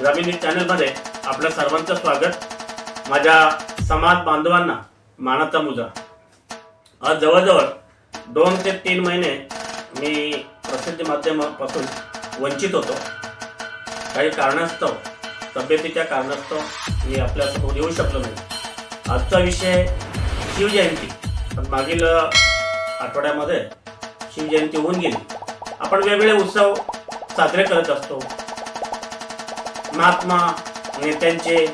ग्रामीण न्यूज चॅनलमध्ये आपल्या सर्वांचं स्वागत. माझ्या समाज बांधवांना मानाचा मुजा. आज जवळजवळ दोन ते तीन महिने मी प्रसिद्धी माध्यमापासून वंचित होतो. काही कारणास्तव तब्येतीच्या कारणास्तव मी आपल्यासमोर येऊ शकलो नाही. आजचा विषय शिवजयंती पण मागील आठवड्यामध्ये शिवजयंती होऊन गेली. आपण वेगवेगळे उत्सव साजरे करत असतो. महात्मा नेत्यांचे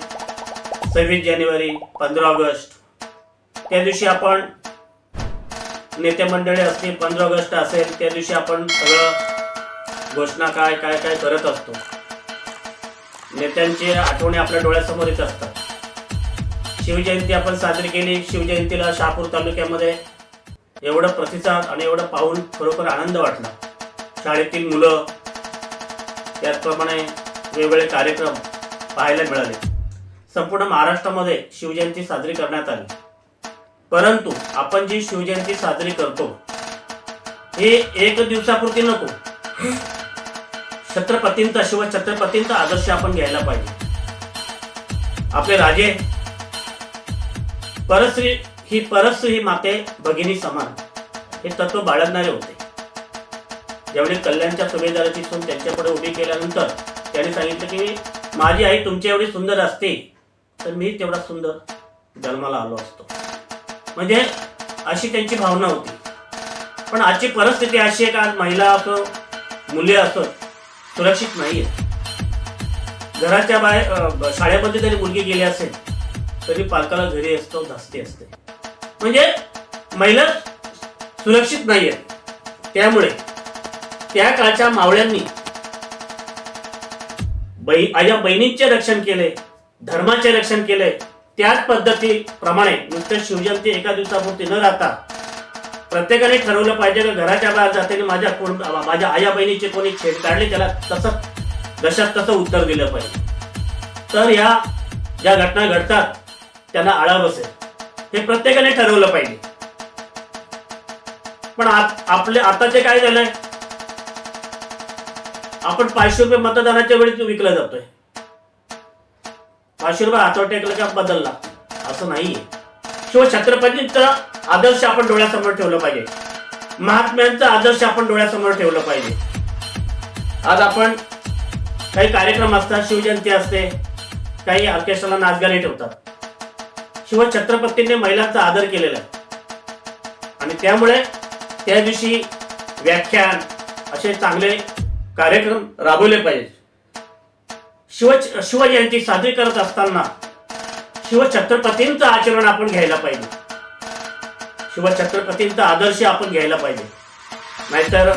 सव्वीस जानेवारी पंधरा ऑगस्ट. त्या दिवशी आपण नेते मंडळी असतील पंधरा ऑगस्ट असेल त्या दिवशी आपण सगळं घोषणा काय काय काय करत असतो. नेत्यांची आठवणी आपल्या डोळ्यासमोर येत असतात. शिवजयंती आपण साजरी केली शिवजयंतीला शहापूर तालुक्यामध्ये एवढं प्रतिसाद आणि एवढं पाहून खरोखर आनंद वाटला. शाळेतील मुलं त्याचप्रमाणे वेगवेगळे कार्यक्रम पाहायला मिळाले. संपूर्ण महाराष्ट्रामध्ये शिवजयंती साजरी करण्यात आली. परंतु आपण जी शिवजयंती साजरी करतो हे एक दिवसापुरती नको. छत्रपतींचा शिव छत्रपतींचा आदर्श आपण घ्यायला पाहिजे. आपले राजे परश्री ही परश्री ही माते भगिनी समान. हे तत्व बाळगणारे होते. ज्यावेळी कल्याणच्या सुभेदाराची सून त्यांच्यापुढे उभी केल्यानंतर त्यांनी सांगितलं की माझी आई तुमची एवढी सुंदर असते तर मी तेवढा सुंदर जन्माला आलो असतो. म्हणजे अशी त्यांची भावना होती. पण आजची परिस्थिती अशी आहे का आज महिला असो मुले असो सुरक्षित नाही घराच्या बाहेर शाळेमध्ये जरी मुलगी गेली असेल तरी पालकाला घरी असतो धास्ती असते. म्हणजे महिला सुरक्षित नाहीये. त्यामुळे त्या काळच्या मावळ्यांनी बै आया बहिणींचे रक्षण केले धर्माचे रक्षण केले त्याच पद्धतीप्रमाणे नुसतं शिवजयंती एका दिवसापुरती न राहता प्रत्येकाने ठरवलं पाहिजे की घराच्या बाहेर जाताना माझ्या कोण माझ्या आया बहिणीचे कोणी छेड काढले त्याला तसं जशात तसं उत्तर दिलं पाहिजे. तर ह्या ज्या घटना घडतात त्यांना आळा बसेल. हे प्रत्येकाने ठरवलं पाहिजे. पण आत- आपले आताचे काय झालंय आपण पाचशे रुपये मतदानाच्या वेळी विकला जातोय. पाचशे रुपये हातावर टेकलं का बदलला? असं नाहीये. शिव छत्रपतींचा आदर्श आपण डोळ्यासमोर ठेवलं पाहिजे. महात्म्यांचा आदर्श आपण डोळ्यासमोर ठेवलं पाहिजे. आज आपण काही कार्यक्रम असतात शिवजयंती असते काही ऑर्केस्ट्राला नाचगाणी ठेवतात. शिव छत्रपतींनी महिलांचा आदर केलेला आहे. आणि त्यामुळे त्या दिवशी व्याख्यान असे चांगले कार्यक्रम राबवले पाहिजे. शिव शिवजयंती साजरी करत असताना शिवछत्रपतींचं आचरण आपण घ्यायला पाहिजे. शिवछत्रपतींचा आदर्श आपण घ्यायला पाहिजे. नाहीतर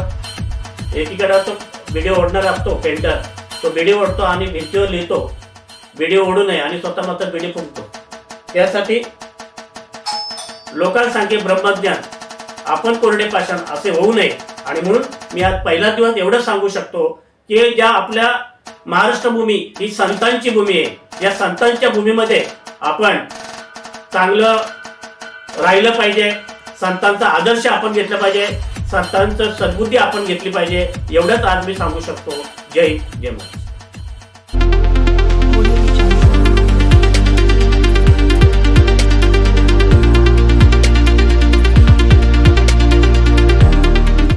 एकीकडे तो व्हिडिओ ओढणार असतो पेंटर तो व्हिडिओ ओढतो आणि भिंतीवर लिहितो. व्हिडिओ ओढू नये आणि स्वतः मात्र व्हिडिओ फुंकतो त्यासाठी लोकांसारखे ब्रह्मज्ञान आपण कोरडे पाषाण असे होऊ नये. आणि म्हणून मी आज पहिला दिवस एवढं सांगू शकतो की ज्या आपल्या महाराष्ट्र भूमी ही संतांची भूमी आहे. या संतांच्या भूमीमध्ये आपण चांगलं राहिलं पाहिजे. संतांचा आदर्श आपण घेतला पाहिजे. संतांचं सद्बुद्धी आपण घेतली पाहिजे. एवढंच आज मी सांगू शकतो. जय जय महाराष्ट्र.